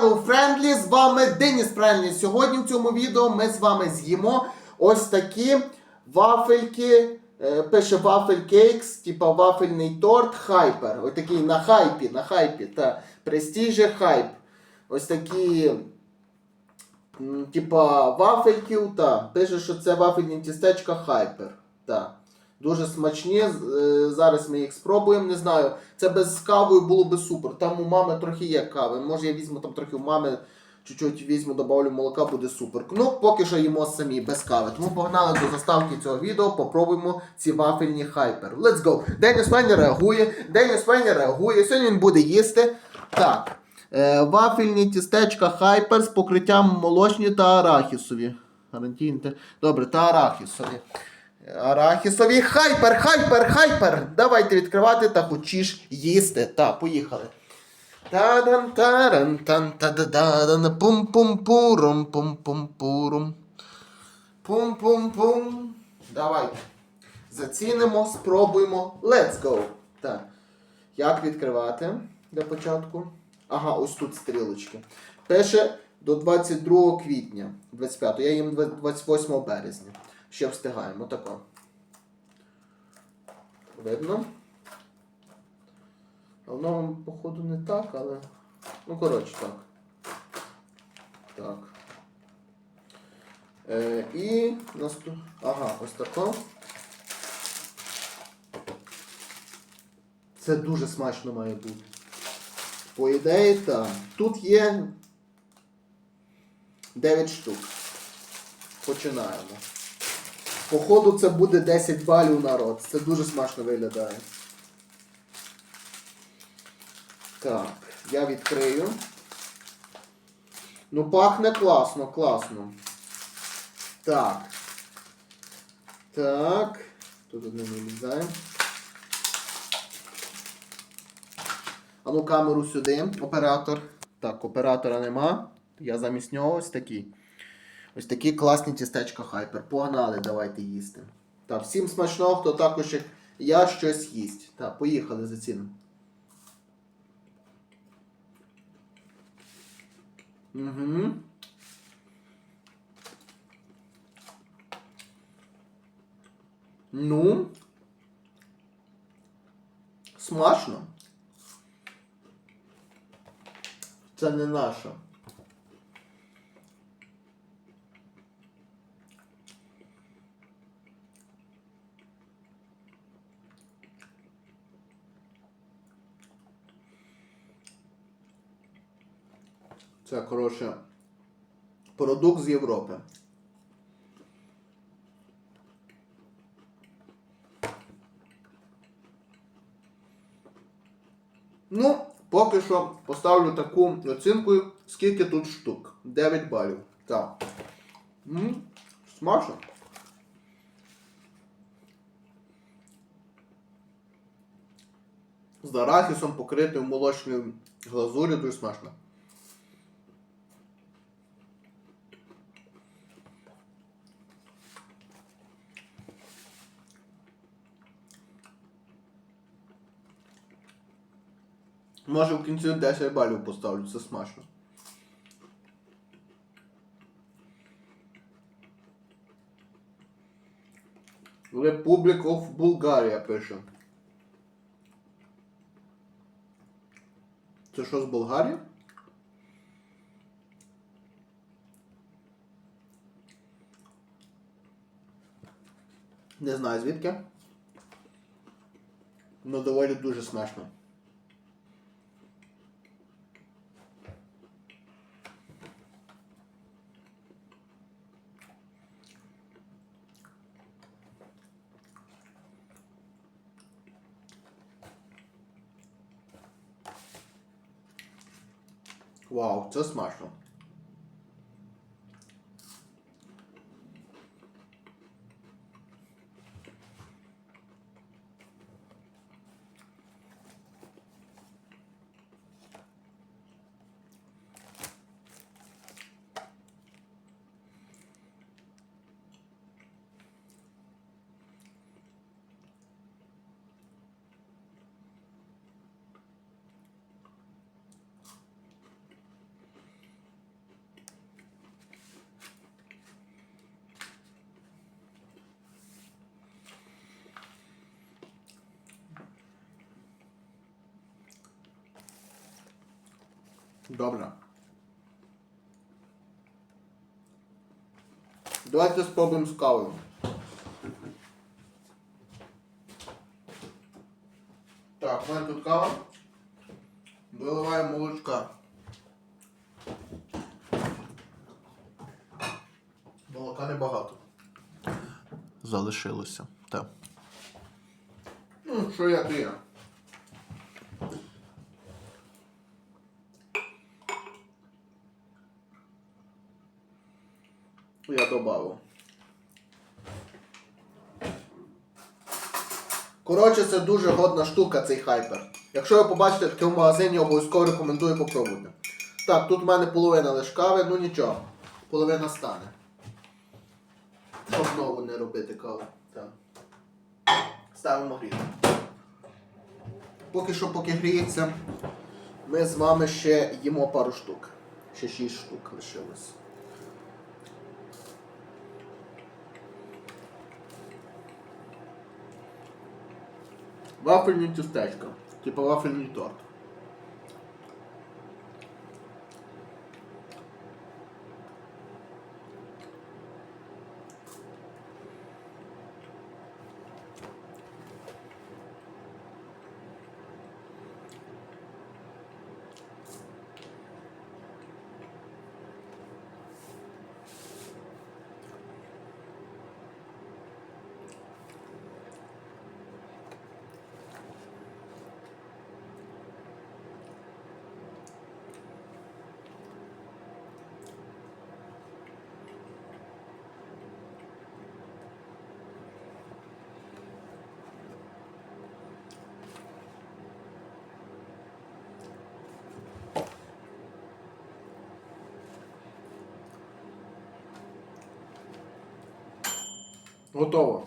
Hello Friendly, з вами Деніс Правильний. Сьогодні в цьому відео ми з вами з'їмо ось такі вафельки, е, пише вафель кейкс, типа вафельний торт хайпер. Ось такий на хайпі, на хайпі, та престіжі хайп. Ось такі, типа вафельків, та пише, що це вафельні тістечка хайпер. Та. Дуже смачні. е, Зараз ми їх спробуємо. Не знаю, це без кави було би супер. Там у мами трохи є кави. Може я візьму там трохи у мами, чуть-чуть візьму, добавлю молока, буде супер. Ну, поки що їмо самі без кави. Тому погнали до заставки цього відео, попробуємо ці вафельні хайпер. Let's go! Деніс Фенні реагує. Деніс Фенні реагує. Сьогодні він буде їсти. Так. Е, вафельні тістечка хайпер з покриттям молочні та арахісові. Гарантійте. Добре, та арахісові. Арахісові хайпер, хайпер, хайпер. Давайте відкривати та хочеш їсти. Та, поїхали. Тадан таран тан тададан пум пум пурум пум пум пурум. Пум пум пум. Давайте. Зацінимо, спробуємо. Let's go. Так. Як відкривати для початку? Ага, ось тут стрілочки. Пише до 22 квітня 25. Я їм 28 березня. Ще встигаємо тако. Видно? Воно, походу, не так, але. Ну, коротше, так. Так. Е, і наступ... Ага, ось тако. Це дуже смачно має бути. По ідеї, так. Тут є 9 штук. Починаємо. Походу, це буде 10 балів народ. Це дуже смачно виглядає. Так, я відкрию. Ну, пахне класно, класно. Так. Так. Тут одне не влізає. А ну камеру сюди, оператор. Так, оператора нема. Я замість нього ось такий. Ось такі класні тістечка хайпер. Погнали, давайте їсти. Так, всім смачного, хто також як я щось їсть. Так, поїхали за ціною. Угу. Ну. Смачно. Це не наше. Це коротше продукт з Європи. Ну, поки що поставлю таку оцінку, скільки тут штук. 9 балів. Так. М, Смачно. З арахісом покритим молочною глазур'ю дуже смачно. Може в кінці 10 балів поставлю, це смачно. Republic of Bulgaria пише. Це що з Болгарії? Не знаю звідки. Ну доволі дуже смачно. Вау, це смачно. Добре. Давайте спробуємо з кавою. Так, у мене тут кава. Виливаємо молочка. Молока небагато. Залишилося. Так. Ну, що я то я. Я добавив. Коротше, це дуже годна штука, цей хайпер. Якщо ви побачите таке в магазині, обов'язково рекомендую попробуйте. Так, тут в мене половина лиш кави, ну нічого. Половина стане. Щоб знову не робити каву. Так. Ставимо гріти. Поки що, поки гріється, ми з вами ще їмо пару штук. Ще 6 штук лишилось. Вафельні тістечка. Типа вафельний торт. Готово.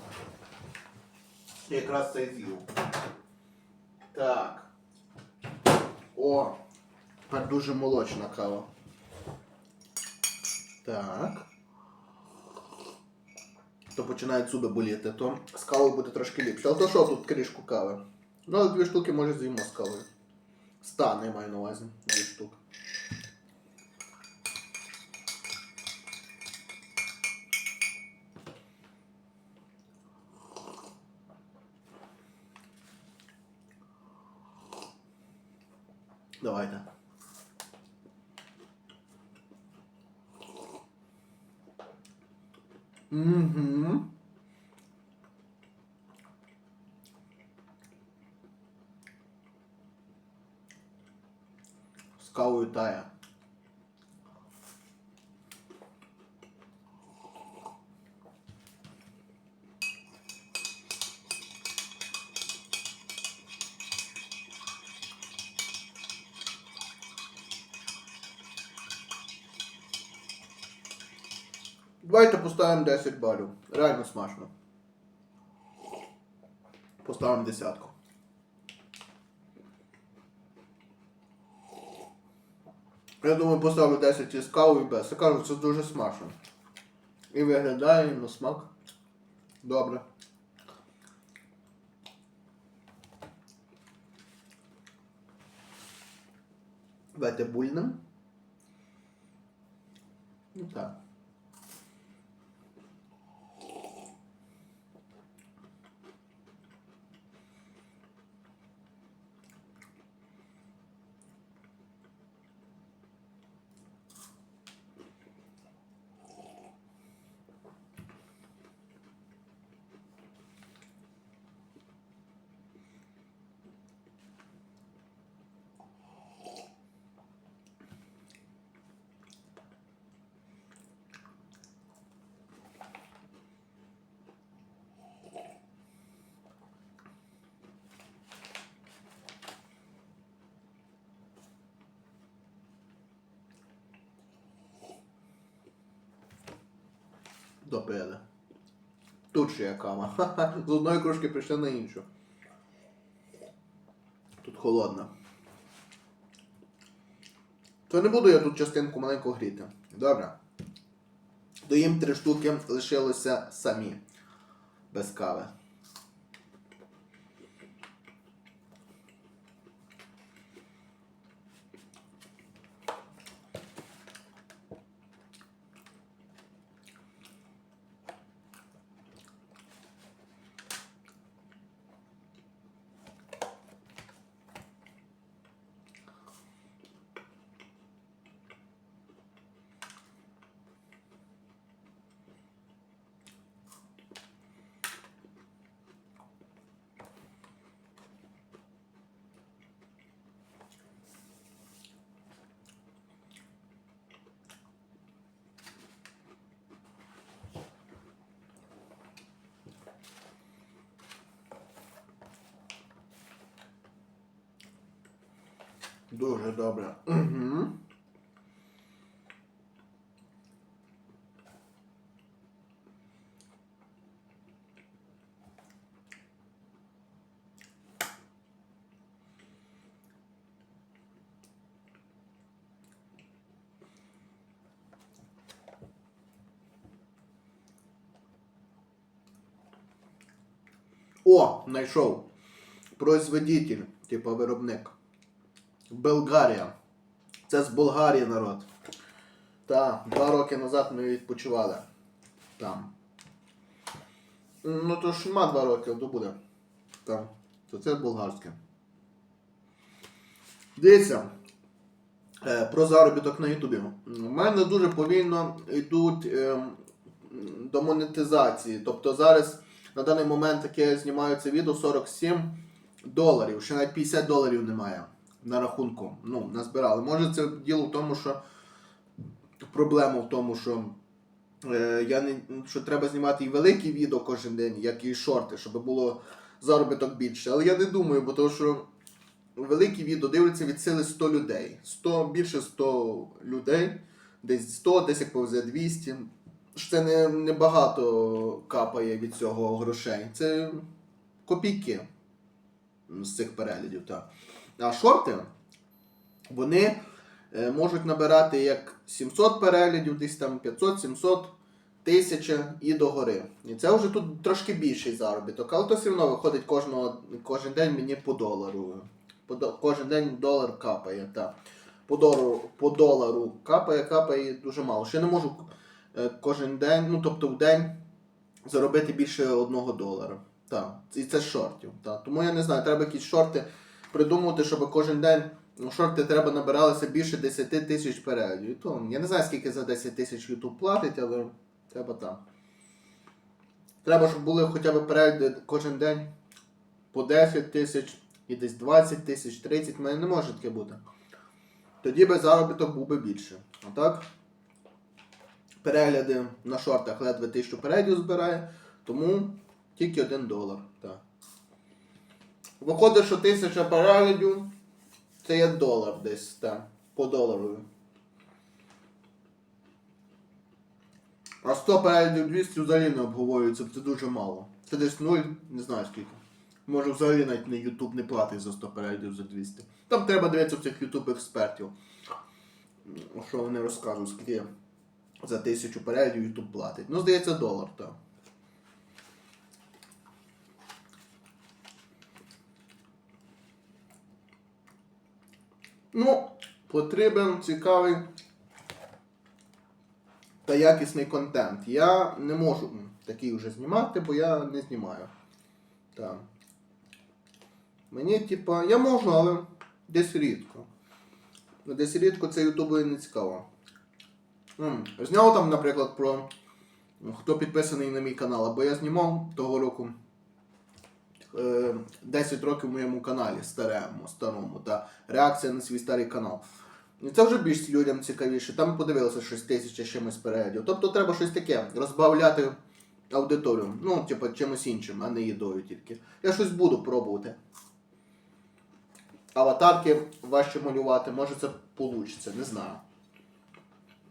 Якраз це з'їв. Так. О! Тепер дуже молочна кава. Так. То починають зуби боліти, то з кавою буде трошки ліпше. Але то що тут кришку кави? Ну, дві штуки може з'їмо з кавою. Стане, маю на увазі. Дві штуки. Давайте. Угу. Кавою тая. Давайте поставимо 10 балів. Реально смачно. Поставимо десятку. Я думаю, поставлю 10 із кавою і без. Я кажу, це дуже смачно. І виглядає на смак. Добре. Давайте бульнем. Ну так. Допили. Тут ще є кава. З одної кружки прийшли на іншу. Тут холодно. То не буду я тут частинку маленьку гріти. Добре. Доїм три штуки лишилося самі. Без кави. Дуже добре. О, знайшов. Производитель, типа виробник. Болгарія. Це з Болгарії народ. Та, два роки назад ми відпочивали. Там. Ну то ж нема два роки, то буде. Там. То це болгарське. Дивіться. Е, про заробіток на Ютубі. У мене дуже повільно йдуть е, до монетизації. Тобто зараз на даний момент, яке я знімаю це відео, 47 доларів. Ще навіть 50 доларів немає на рахунку. Ну, назбирали. Може це діло в тому, що проблема в тому, що е, я не, що треба знімати і великі відео кожен день, як і шорти, щоб було заробіток більше. Але я не думаю, бо то, що великі відео дивляться від сили 100 людей. 100, більше 100 людей, десь 100, десь як повзе 200. Що Це не, не багато капає від цього грошей. Це копійки з цих переглядів. Так. А шорти, вони е, можуть набирати як 700 переглядів, десь там 500, 700, 1000 і догори. І це вже тут трошки більший заробіток, але то все одно виходить кожного, кожен день мені по долару. По, кожен день долар капає. Так. По, долару, по долару капає, капає дуже мало. Ще не можу е, кожен день, ну тобто в день заробити більше одного долара. Так. І це шортів. Так. Тому я не знаю, треба якісь шорти придумувати, щоб кожен день ну, шорти треба набиралося більше 10 тисяч переглядів. То, я не знаю, скільки за 10 тисяч YouTube платить, але треба так. Треба, щоб були хоча б перегляди кожен день по 10 тисяч і десь 20 тисяч, 30, в мене не може таке бути. Тоді би заробіток був би більше. А так, перегляди на шортах ледве 1000 переглядів збирає, тому тільки 1 долар. Так. Виходить, що 1000 переглядів це є долар десь так, по долару. А 100 переглядів 200 взагалі не обговорюється, це дуже мало. Це десь 0, не знаю скільки. Може взагалі навіть не YouTube не платить за 100 переглядів за 200. Там треба дивитися цих YouTube експертів. Що вони розкажуть, скільки за 1000 переглядів YouTube платить. Ну, здається, долар, так. Ну, потрібен цікавий та якісний контент. Я не можу такий вже знімати, бо я не знімаю. Так. Мені, типа, я можу, але десь рідко. Десь рідко це ютубу не цікаво. Зняв там, наприклад, про хто підписаний на мій канал, або я знімав того року е, 10 років в моєму каналі старому, старому, та реакція на свій старий канал. І це вже більш людям цікавіше. Там подивилося щось тисяча чимось переглядів. Тобто треба щось таке, розбавляти аудиторію. Ну, типу, чимось іншим, а не їдою тільки. Я щось буду пробувати. Аватарки важче малювати, може це вийде, не знаю.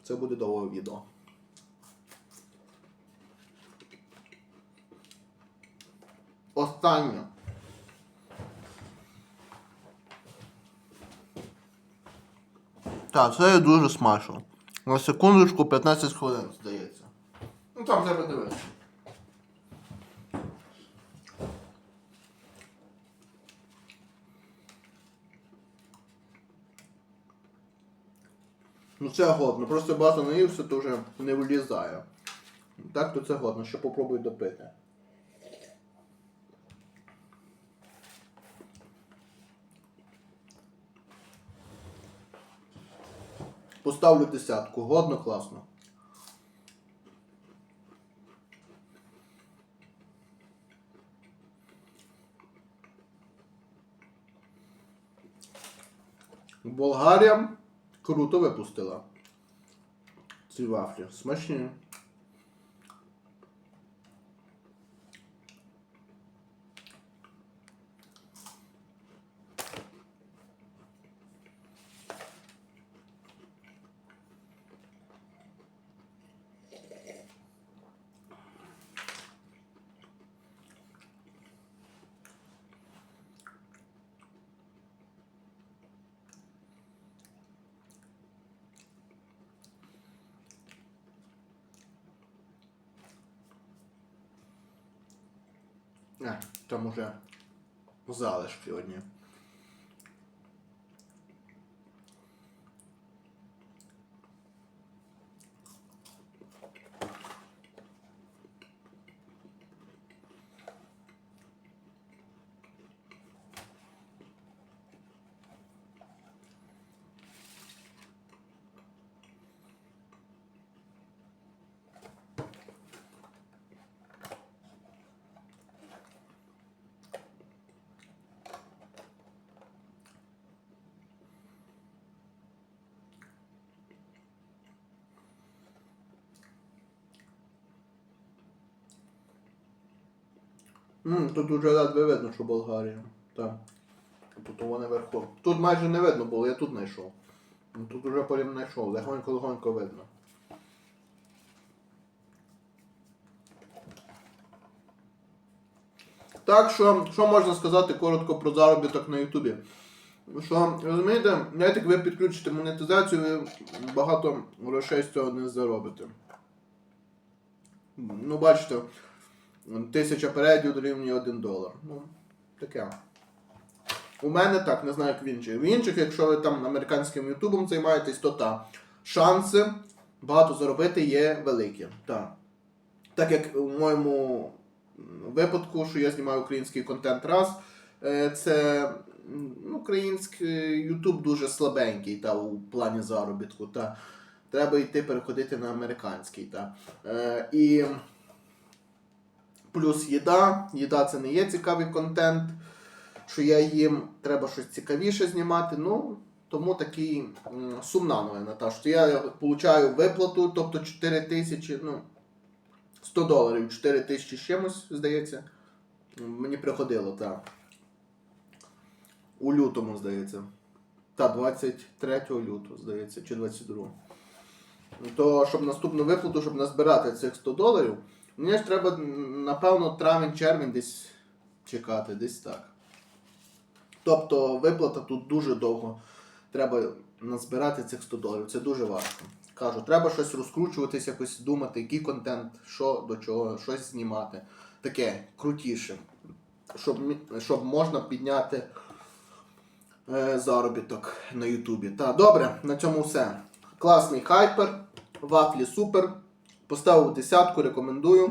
Це буде довге відео. Останнє. Так, це дуже смачно. На секундочку 15 хвилин, здається. Ну там треба дивитися. Ну це годно. Просто багато наївся, то вже не влізає. Так, то це годно, ще попробуй допити. Поставлю десятку. Годно, класно. Болгарія круто випустила. Ці вафлі. Смачні. Не, там уже залишки одні. М, тут уже ледве видно, що Болгарія. Так. Тут вони наверху. Тут майже не видно було, я тут знайшов. Ну, Тут уже потім знайшов, легонько-легонько видно. Так що, що можна сказати коротко про заробіток на Ютубі? Що, розумієте, навіть як ви підключите монетизацію, ви багато грошей з цього не заробите. Ну, бачите, тисяча переглядів дорівнює 1 долар. Ну, таке. У мене так, не знаю, як в інших. В інших, якщо ви там американським ютубом займаєтесь, то так. Шанси багато заробити є великі. Так. Так як у моєму випадку, що я знімаю український контент раз, е, це український Ютуб дуже слабенький та, у плані заробітку. Та. Треба йти переходити на американський. Та. Е, і плюс їда. Їда це не є цікавий контент. Що я їм треба щось цікавіше знімати. Ну, тому такий сумна новина. Та, що я получаю виплату, тобто 4 тисячі, ну, 100 доларів, 4 тисячі чимось, здається. Мені приходило, так. У лютому, здається. Та, 23 лютого, здається, чи 22. То, щоб наступну виплату, щоб назбирати цих 100 доларів, мені ж треба, напевно, травень-червень десь чекати, десь так. Тобто виплата тут дуже довго. Треба назбирати цих 100 доларів. Це дуже важко. Кажу, треба щось розкручуватись, якось думати, який контент, що до чого, щось знімати. Таке крутіше. Щоб, щоб можна підняти е, заробіток на Ютубі. Та добре, на цьому все. Класний хайпер, вафлі супер. Поставив десятку, рекомендую.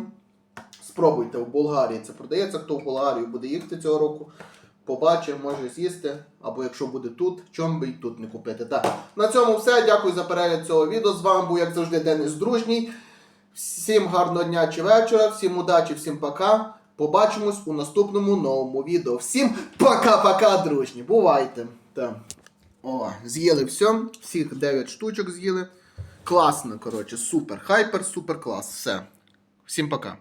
Спробуйте в Болгарії це продається. Хто в Болгарію буде їхати цього року, побачив, може з'їсти. Або якщо буде тут, чом би й тут не купити. Так. На цьому все. Дякую за перегляд цього відео. З вами був, як завжди, Денис Дружній. Всім гарного дня чи вечора, всім удачі, всім пока. Побачимось у наступному новому відео. Всім пока-пока, дружні. Бувайте. Так. О, з'їли все. Всіх 9 штучок з'їли. Класно, коротше, супер. Хайпер, супер клас. Все. Всім пока.